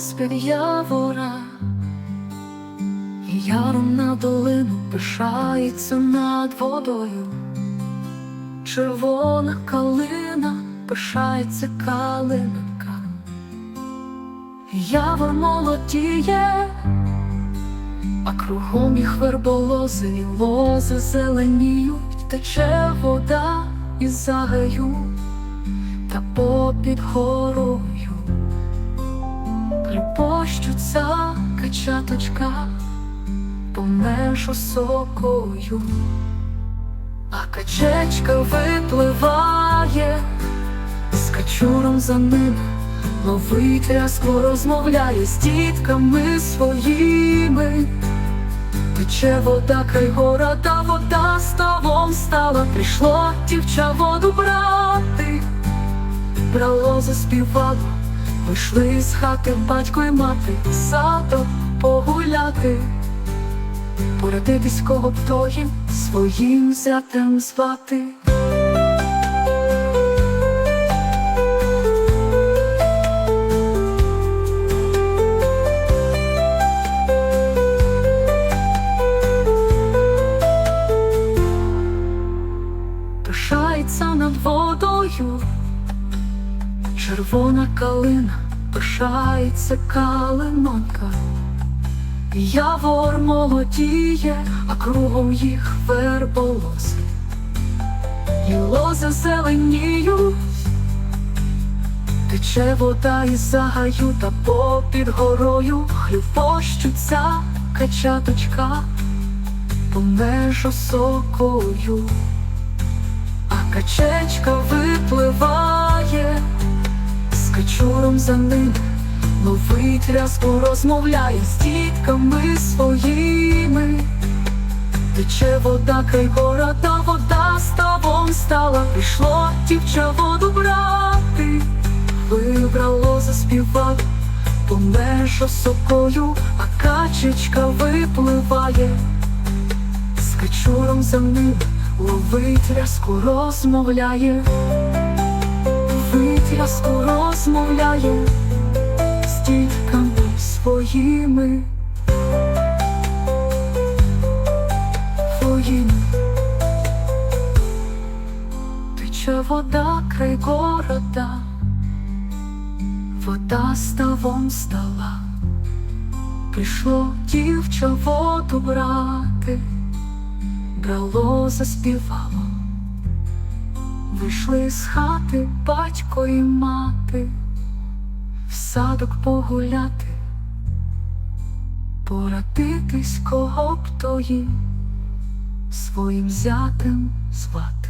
з-під явора, і яром на долину пишається над водою, червона калина пишається калинка, явор молодіє, а кругом їх верболози і лози зеленіють, тече вода із загаю та попід горою Припощуться качаточка помеж осокою, а качечка випливає, з качуром за ним. Ловить рязко розмовляє з дітками своїми. Тече вода край гора, та вода ставом стала, прийшло дівча воду брати, брало заспівало, вийшли з хати батько й мати, садок погуляти, порадитись кого їм своїм зятем звати. Пишається над водою, червона калина, пишається калинонька, явор молодіє, а кругом їх верболози, і лози зеленіють, тече вода із загаю, та попід горою хлюпощуться качаточка. Помеж осокою. А качечка випливає, за ним. Ловить рязку, розмовляє з дітками своїми. Тече вода край гора, та вода ставом стала, пішло дівча воду брати, вибрало, заспівало помеж осокою, а качечка випливає. З качуром за ним ловить рязку, розмовляє, рязку, розмовляє з дітками своїми. Своїми. Тече вода край города, вода ставом стала, прийшло дівча воду брати брало, заспівало, вийшли з хати батько і мати, в садок погуляти, порадитись, кого б тої своїм зятем звати.